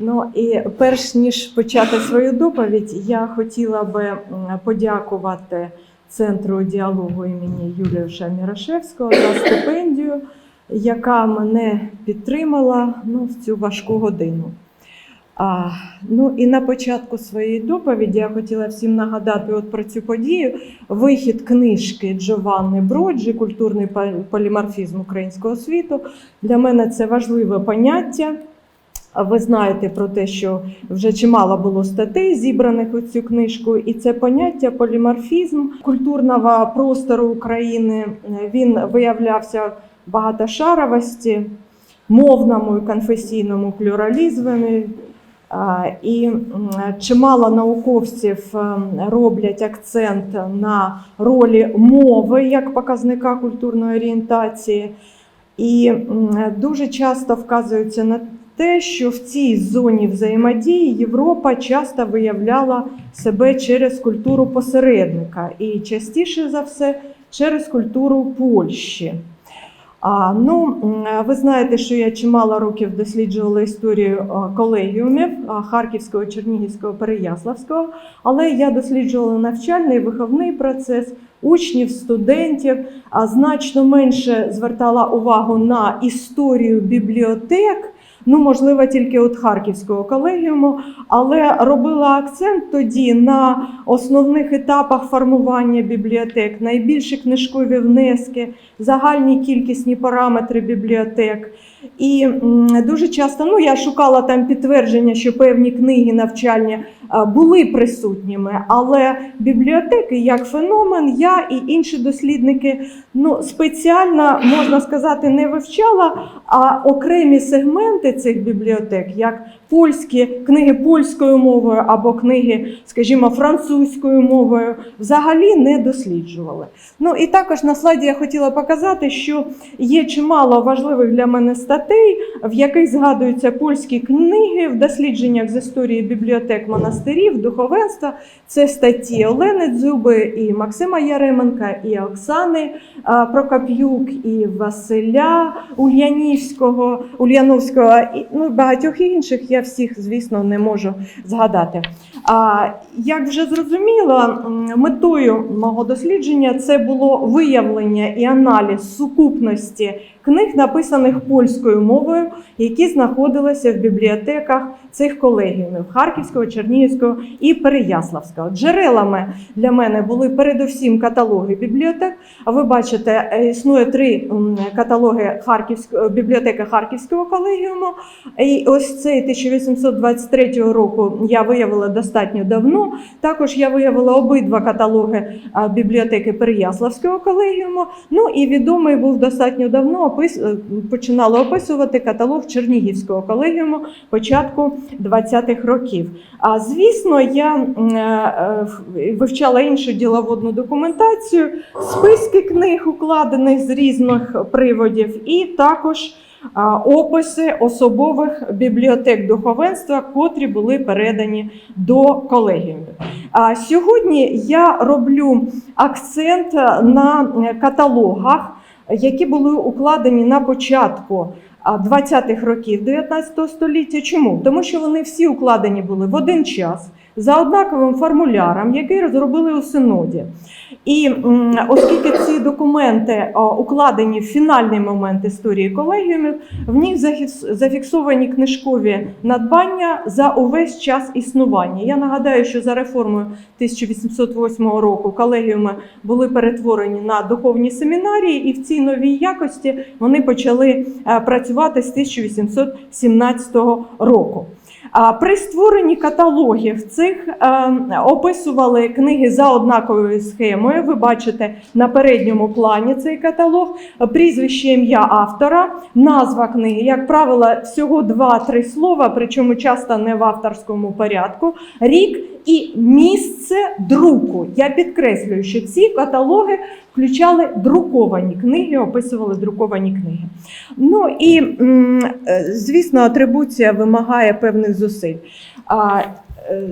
Ну і перш ніж почати свою доповідь, я хотіла би подякувати Центру діалогу імені Юліуша Мірошевського за стипендію, яка мене підтримала ну, в цю важку годину. А, ну і на початку своєї доповіді я хотіла всім нагадати от про цю подію. Вихід книжки Джованни Броджі Культурний поліморфізм українського світу. Для мене це важливе поняття. Ви знаєте про те, що вже чимало було статей зібраних у цю книжку, і це поняття поліморфізм культурного простору України. Він виявлявся в багатошаровості, мовному і конфесійному плюралізмі. І чимало науковців ем, роблять акцент на ролі мови як показника культурної орієнтації. І дуже часто вказується на те, що в цій зоні взаємодії Європа часто виявляла себе через культуру посередника і частіше за все через культуру Польщі. А, ну, ви знаєте, що я чимало років досліджувала історію колегіумів Харківського, Чернігівського, Переяславського, але я досліджувала навчальний виховний процес учнів, студентів, а значно менше звертала увагу на історію бібліотек. Ну, можливо, тільки от Харківського колегіуму, але робила акцент тоді на основних етапах формування бібліотек, найбільші книжкові внески, загальні кількісні параметри бібліотек. І дуже часто ну, я шукала там підтвердження, що певні книги навчальні були присутніми, але бібліотеки як феномен, я і інші дослідники ну, спеціально можна сказати не вивчала, а окремі сегменти цих бібліотек, як польські книги польською мовою або книги, скажімо, французькою мовою, взагалі не досліджували. Ну і також на слайді я хотіла показати, що є чимало важливих для мене статей, в яких згадуються польські книги в дослідженнях з історії бібліотек монастирів, духовенства. Це статті Олени Дзюби, і Максима Яременка, і Оксани Прокоп'юк, і Василя Ульянівського, Ульяновського, і ну, багатьох інших. Я всіх, звісно, не можу згадати. А, як вже зрозуміло, метою мого дослідження це було виявлення і аналіз сукупності книг, написаних польською мовою, які знаходилися в бібліотеках цих колегіумів Харківського, Чернігівського і Переяславського. Джерелами для мене були передусім каталоги бібліотек. А ви бачите, е, існує три каталоги Харківського бібліотеки Харківського колегіуму. І ось цей 1823 року я виявила достатньо давно. Також я виявила обидва каталоги бібліотеки Переяславського колегіуму. Ну і відомий був достатньо давно. Опис е, починала описувати каталог Чернігівського колегіуму початку 20-х років. А звісно, я е, е, вивчала іншу діловодну документацію, списки книг, укладених з різних приводів, і також описи особових бібліотек духовенства, котрі були передані до колегіумів. А сьогодні я роблю акцент на е, каталогах, які були укладені на початку 20-х років 19 століття. Чому? Тому що вони всі укладені були в один час за однаковим формуляром, який розробили у синоді. І оскільки ці документи укладені в фінальний момент історії колегіумів, в них зафікс- зафіксовані книжкові надбання за увесь час існування. Я нагадаю, що за реформою 1808 року колегіуми були перетворені на духовні семінарії, і в цій новій якості вони почали е, працювати з 1817 року. При створенні каталогів цих е, описували книги за однаковою схемою. Ви бачите на передньому плані цей каталог, прізвище ім'я автора, назва книги, як правило, всього 2-3 слова, причому часто не в авторському порядку, рік і місце друку. Я підкреслюю, що ці каталоги включали друковані книги, описували друковані книги. Ну і е, звісно, атрибуція вимагає певних зусиль. Е,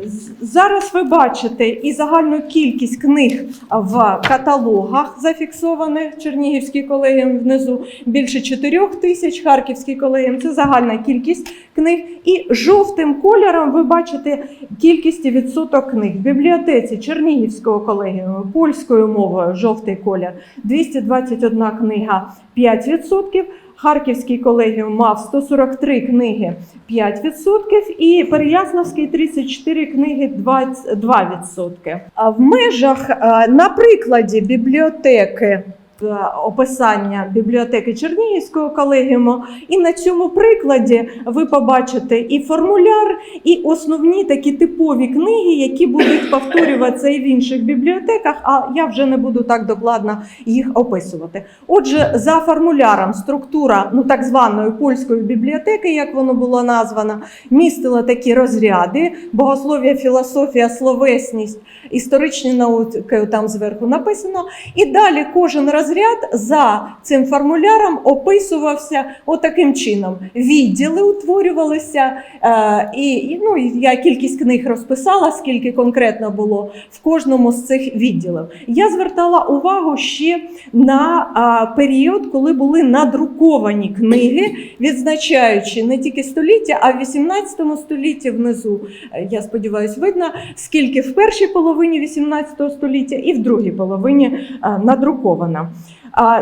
Зараз ви бачите і загальну кількість книг в каталогах зафіксованих Чернігівській колегіум внизу більше 4 тисяч, Харківський колегіум це загальна кількість книг. І жовтим кольором ви бачите кількість відсоток книг. В бібліотеці Чернігівського колегіуму польською мовою жовтий колір 221 книга 5%. Харківський колегіум мав 143 книги 5% і Переяславський 34 книги 22%. А в межах, на прикладі бібліотеки. Е, Описання бібліотеки Чернігівського колегіуму, і на цьому прикладі ви побачите і формуляр, і основні такі типові книги, які будуть повторюватися і в інших бібліотеках. А я вже не буду так докладно їх описувати. Отже, за формуляром структура ну так званої польської бібліотеки, як воно було названо, містила такі розряди: богослов'я, філософія, словесність, історичні науки там зверху написано. І далі кожен розряд за цим формуляром описувався отаким чином. Відділи утворювалися, е, і, ну, я кількість книг розписала, скільки конкретно було в кожному з цих відділів. Я звертала увагу ще на період, коли були надруковані книги, відзначаючи не тільки століття, а в 18 столітті внизу. е, Я сподіваюся, видно, скільки в першій половині 18 століття і в другій половині е, надрукована. А,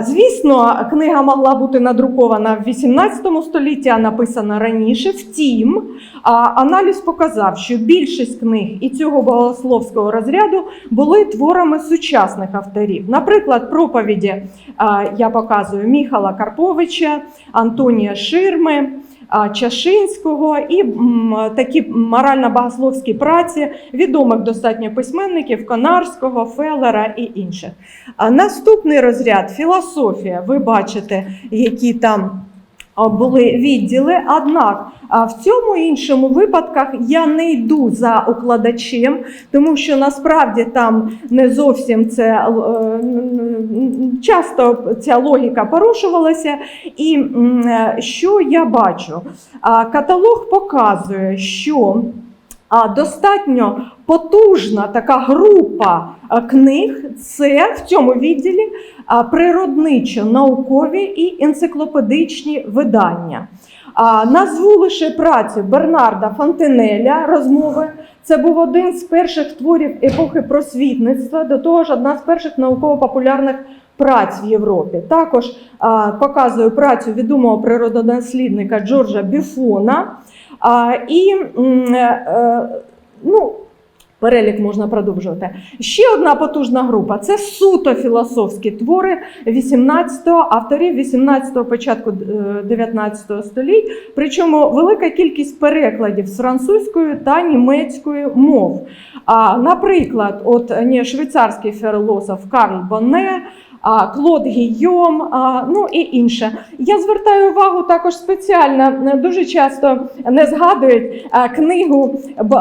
Звісно, книга могла бути надрукована в 18 столітті, а написана раніше. Втім, аналіз показав, що більшість книг і цього богословського розряду були творами сучасних авторів. Наприклад, проповіді я показую Міхала Карповича, Антонія Ширми. Чашинського і такі морально-богословські праці відомих достатньо письменників Конарського, Феллера і інших. Наступний розряд філософія. Ви бачите, які там були відділи. Однак в цьому іншому випадках я не йду за укладачем, тому що насправді там не зовсім це е, часто ця логіка порушувалася. І е, що я бачу? Каталог показує, що достатньо потужна така група книг. Це в цьому відділі природничо-наукові і енциклопедичні видання. Назву лише працю Бернарда Фонтенеля розмови. Це був один з перших творів епохи просвітництва, до того ж, одна з перших науково-популярних праць в Європі. Також показую працю відомого природонаслідника Джорджа Біфона. І е, е, ну, перелік можна продовжувати. Ще одна потужна група це суто філософські твори 18-го, авторів 18-го, початку е, 19 століть. Причому велика кількість перекладів з французької та німецької мов. А, наприклад, от швейцарський філософ Карл Бонне. Клод Гійом, ну і інше. Я звертаю увагу також спеціально, дуже часто не згадують книгу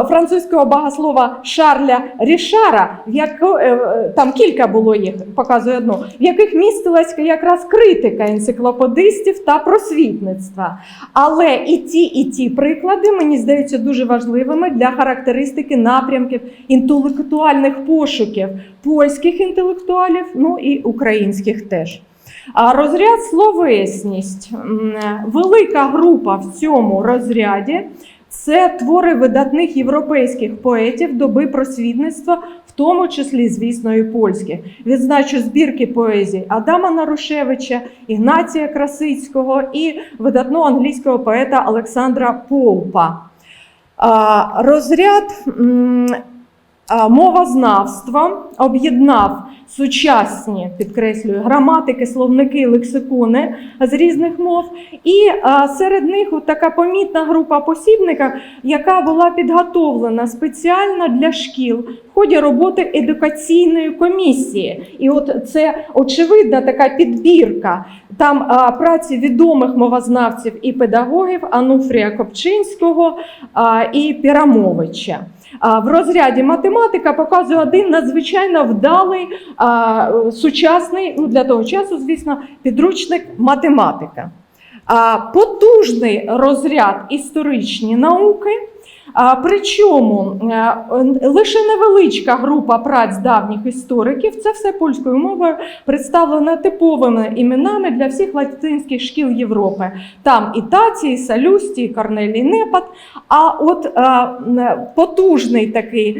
французького богослова Шарля Рішара, в яко, е, е, там кілька було їх, показую одну, в яких містилась якраз критика енциклопедистів та просвітництва. Але і ті, і ті приклади мені здаються дуже важливими для характеристики напрямків інтелектуальних пошуків польських інтелектуалів, ну і українських теж. А розряд словесність. Велика група в цьому розряді це твори видатних європейських поетів доби просвітництва, в тому числі, звісно, і польських. Відзначу збірки поезії Адама Нарушевича, Ігнація Красицького і видатного англійського поета Олександра Поупа. Розряд мовознавства об'єднав сучасні, підкреслюю, граматики, словники, лексикони з різних мов. І серед них от така помітна група посібників, яка була підготовлена спеціально для шкіл в ході роботи едукаційної комісії. І от це очевидна така підбірка. Там праці відомих мовознавців і педагогів Ануфрія Копчинського і Пірамовича. В розряді математика показує один надзвичайно вдалий сучасний, ну для того часу, звісно, підручник математика. Потужний розряд історичні науки. Причому е, лише невеличка група праць давніх істориків, це все польською мовою, представлена типовими іменами для всіх латинських шкіл Європи. Там і Тацій, і Салюстій, і Корнелій Непад. А от е, потужний такий,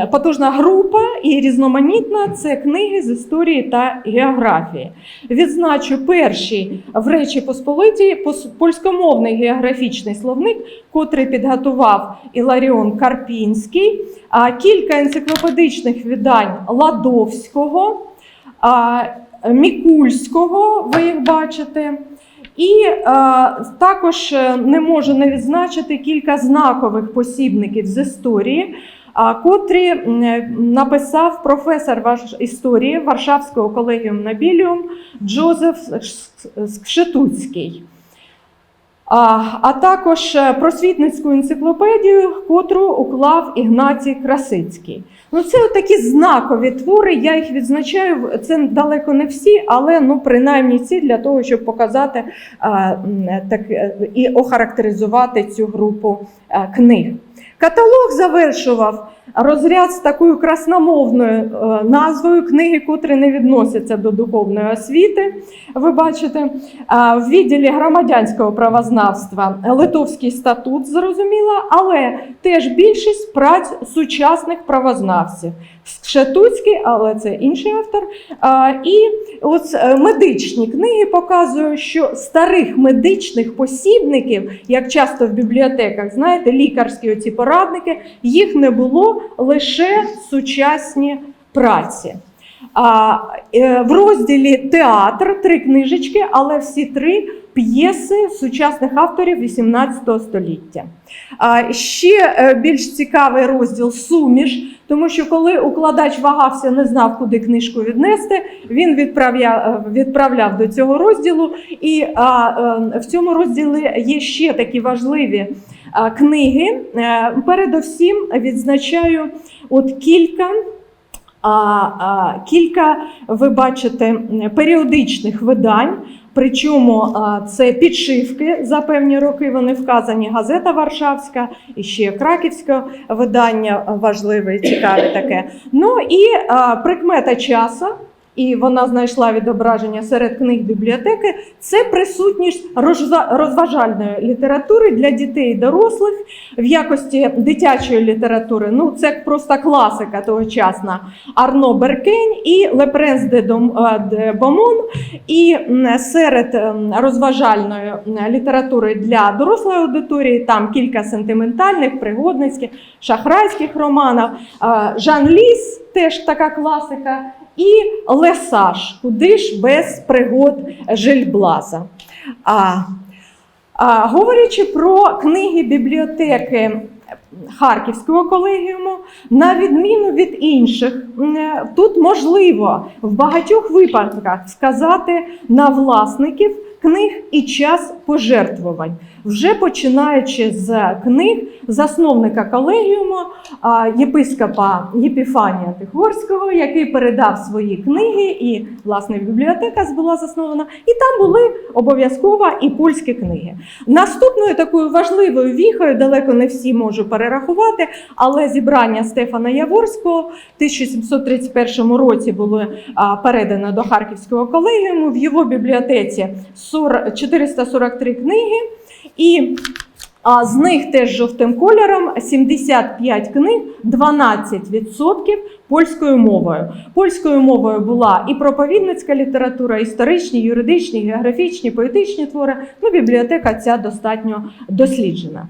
е, потужна група і різноманітна це книги з історії та географії. Відзначу перший в Речі Посполитій польськомовний географічний словник, котрий підготував Іларіон Карпінський, кілька енциклопедичних видань Ладовського, Мікульського, ви їх бачите. І е, також е, не можу не відзначити кілька знакових посібників з історії, а, котрі е, написав професор ваш- історії Варшавського колегіум Нобіліум Джозеф Скшетуцький. А, а також е, просвітницьку енциклопедію, котру уклав Ігнатій Красицький. Ну, це такі знакові твори. Я їх відзначаю. Це далеко не всі, але ну принаймні ці для того, щоб показати а, так е, і охарактеризувати цю групу е, книг. Каталог завершував розряд з такою красномовною е, назвою книги, котрі не відносяться до духовної освіти. Ви бачите, в відділі громадянського правознавства Литовський статут, зрозуміло, але теж більшість праць сучасних правознавців. Шетуцький, але це інший автор. І ось е, медичні книги показують, що старих медичних посібників, як часто в бібліотеках, знаєте, лікарські оці порадники, їх не було лише сучасні праці. Е, в розділі театр три книжечки, але всі три п'єси сучасних авторів 18 століття. Ще е, більш цікавий розділ суміш, тому що коли укладач вагався, не знав, куди книжку віднести, він відправляв, відправляв до цього розділу. І е, в цьому розділі є ще такі важливі книги. Е, Передовсім відзначаю от кілька. Кілька, ви бачите, періодичних видань. Причому це підшивки за певні роки. Вони вказані. Газета Варшавська і ще краківське видання важливе, цікаве таке. Ну і прикмета часу. І вона знайшла відображення серед книг бібліотеки. Це присутність розва- розважальної літератури для дітей і дорослих в якості дитячої літератури. Ну, це просто класика тогочасна. Арно Беркень і Лепренс де, Бомон. І серед розважальної літератури для дорослої аудиторії там кілька сентиментальних, пригодницьких, шахрайських романів. Жан Ліс теж така класика. І Лесаж, куди ж без пригод Жильблаза. А, а, говорячи про книги бібліотеки Харківського колегіуму, на відміну від інших, тут можливо в багатьох випадках сказати на власників книг і час пожертвувань, вже починаючи з книг засновника колегіуму єпископа Єпіфанія Тихорського, який передав свої книги, і власне бібліотека була заснована, і там були обов'язково і польські книги. Наступною такою важливою віхою, далеко не всі можу перерахувати, але зібрання Стефана Яворського в 1731 році було передано до Харківського колегіуму. В його бібліотеці 40 443 книги, і з них теж жовтим кольором 75 книг, 12% польською мовою. Польською мовою була і проповідницька література, історичні, юридичні, географічні, поетичні твори. Ну, бібліотека ця достатньо досліджена.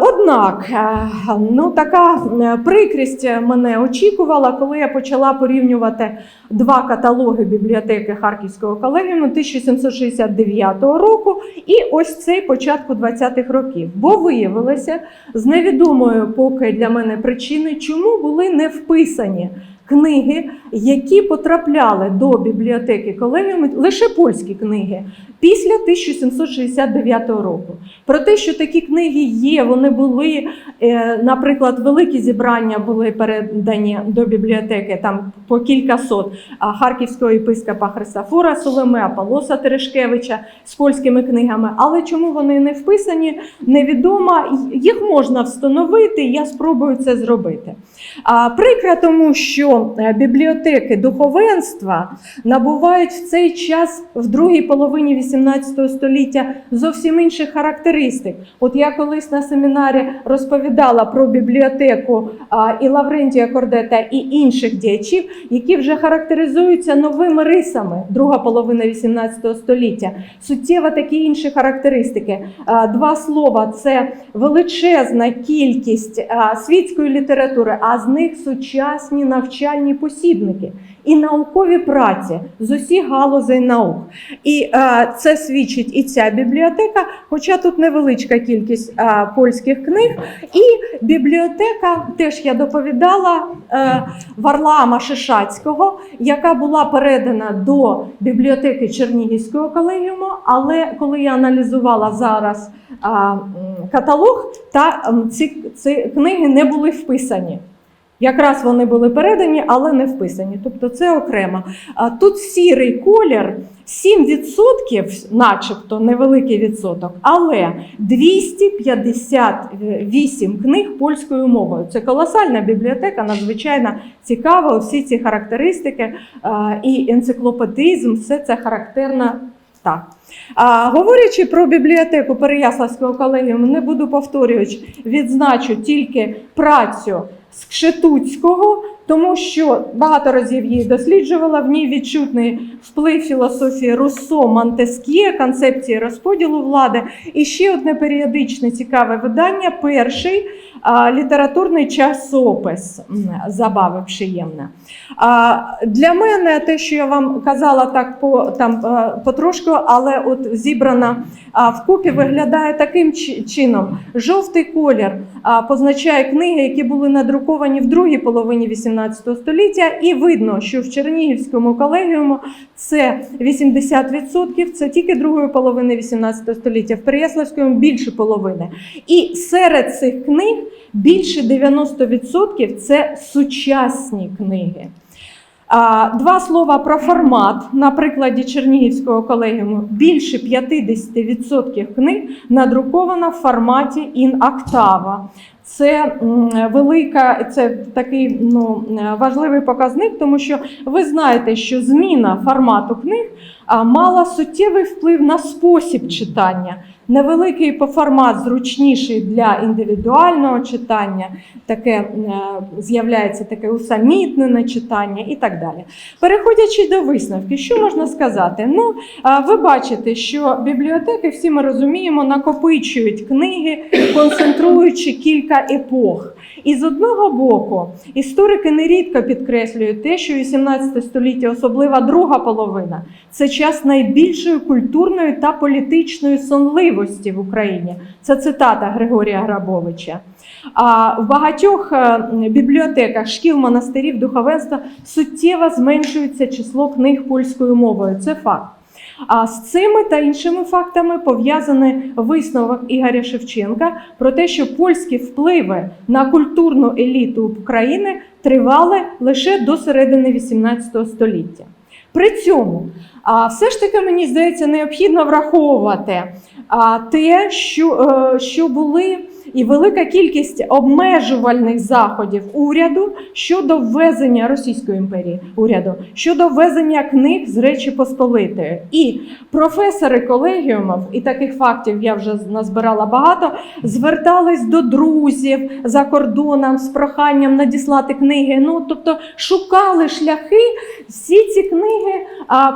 Однак, е, ну така е, прикрість мене очікувала, коли я почала порівнювати два каталоги бібліотеки Харківського колегіуму 1769 року і ось цей початку 20-х років. Бо виявилося з невідомою поки для мене причини, чому були не вписані книги, які потрапляли до бібліотеки колегіуму, лише польські книги, після 1769 року. Про те, що такі книги є, вони були, е, наприклад, великі зібрання були передані до бібліотеки, там по кілька сот харківського єпископа Христофора Соломи, Аполоса Терешкевича з польськими книгами. Але чому вони не вписані, невідомо. Їх можна встановити, я спробую це зробити. Прикро тому, що е, бібліотеки духовенства набувають в цей час в другій половині 18 століття зовсім інших характеристик. От я колись на семінарі розповідала про бібліотеку і Лаврентія Кордета, і інших діячів, які вже характеризуються новими рисами друга половина 18 століття. Суттєво такі інші характеристики. Два слова це величезна кількість світської літератури, а з них сучасні навчальні посібники і наукові праці з усіх галузей наук. І е, це свідчить і ця бібліотека, хоча тут невеличка кількість е, польських книг. І бібліотека, теж я доповідала е, Варлама Шишацького, яка була передана до бібліотеки Чернігівського колегіуму. Але коли я аналізувала зараз е, каталог, та ці, ці книги не були вписані. Якраз вони були передані, але не вписані. Тобто це окремо. Тут сірий колір 7%, начебто невеликий відсоток, але 258 книг польською мовою. Це колосальна бібліотека, надзвичайно цікава. Усі ці характеристики і енциклопедизм, все це характерно. Так. А, говорячи про бібліотеку Переяславського колегіуму, не буду повторювати, відзначу тільки працю Скшетуцького, тому що багато разів її досліджувала. В ній відчутний вплив філософії Руссо, Монтескє, концепції розподілу влади. І ще одне періодичне цікаве видання. Перший літературний часопис забави приємне. А, для мене те, що я вам казала так по там е, потрошку, але от зібрана вкупі, виглядає таким чином: жовтий колір позначає книги, які були надруковані в другій половині 18 століття, і видно, що в Чернігівському колегіуму це 80%, це тільки другої половини 18 століття, в Переяславському більше половини. І серед цих книг більше 90% це сучасні книги. Два слова про формат. На прикладі Чернігівського колегіуму більше 50% книг надруковано в форматі інактава. Це велика, це такий ну, важливий показник, тому що ви знаєте, що зміна формату книг мала суттєвий вплив на спосіб читання. Невеликий по формат зручніший для індивідуального читання, таке е, з'являється таке усамітнене читання і так далі. Переходячи до висновки, що можна сказати? Ну, ви бачите, що бібліотеки, всі ми розуміємо, накопичують книги, концентруючи кілька епох. І з одного боку, історики нерідко підкреслюють те, що 18 століття, особлива друга половина, це час найбільшої культурної та політичної сонливості в Україні. Це цитата Григорія Грабовича. А в багатьох е, бібліотеках шкіл, монастирів, духовенства суттєво зменшується число книг польською мовою. Це факт. А з цими та іншими фактами пов'язаний висновок Ігоря Шевченка про те, що польські впливи на культурну еліту України тривали лише до середини XVIII століття. При цьому все ж таки мені здається необхідно враховувати те, що, е, що були і велика кількість обмежувальних заходів уряду щодо ввезення Російської імперії уряду щодо ввезення книг з Речі Посполитої. І професори колегіумів, і таких фактів я вже назбирала багато, звертались до друзів за кордоном з проханням надіслати книги. Ну тобто шукали шляхи. Всі ці книги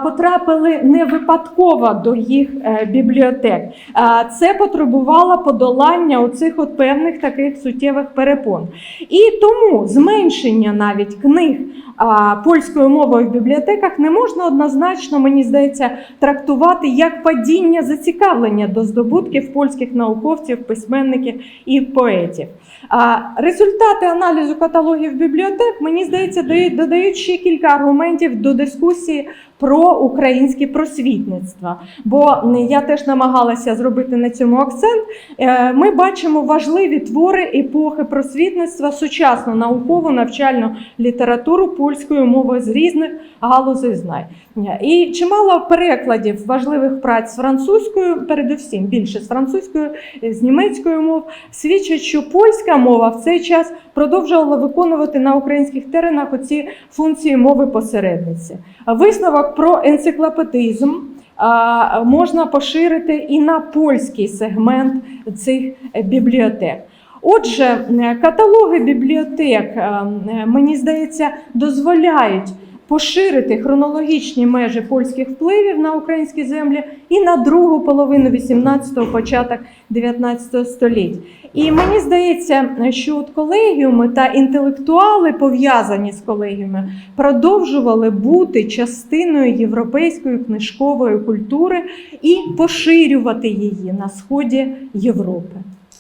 потрапили не випадково до їх е, бібліотек. А, це потребувало подолання оцих от певних таких суттєвих перепон. І тому зменшення навіть книг а, польською мовою в бібліотеках не можна однозначно, мені здається, трактувати як падіння зацікавлення до здобутків польських науковців, письменників і поетів. А, результати аналізу каталогів бібліотек, мені здається, додають ще кілька аргументів до дискусії про українське просвітництво. Бо я теж намагалася зробити на цьому акцент. Е, Ми бачимо важливі твори епохи просвітництва, сучасну наукову навчальну літературу польською мовою з різних галузей знань. І чимало перекладів важливих праць з французькою, передусім більше з французькою, з німецькою мов, свідчать, що польська мова в цей час продовжувала виконувати на українських теренах оці функції мови посередниці. Висновок про енциклопедизм можна поширити і на польський сегмент цих бібліотек. Отже, каталоги бібліотек, е, е, мені здається, дозволяють поширити хронологічні межі польських впливів на українські землі і на другу половину 18-го, початок 19 століть. І мені здається, що от колегіуми та інтелектуали, пов'язані з колегіуми, продовжували бути частиною європейської книжкової культури і поширювати її на сході Європи.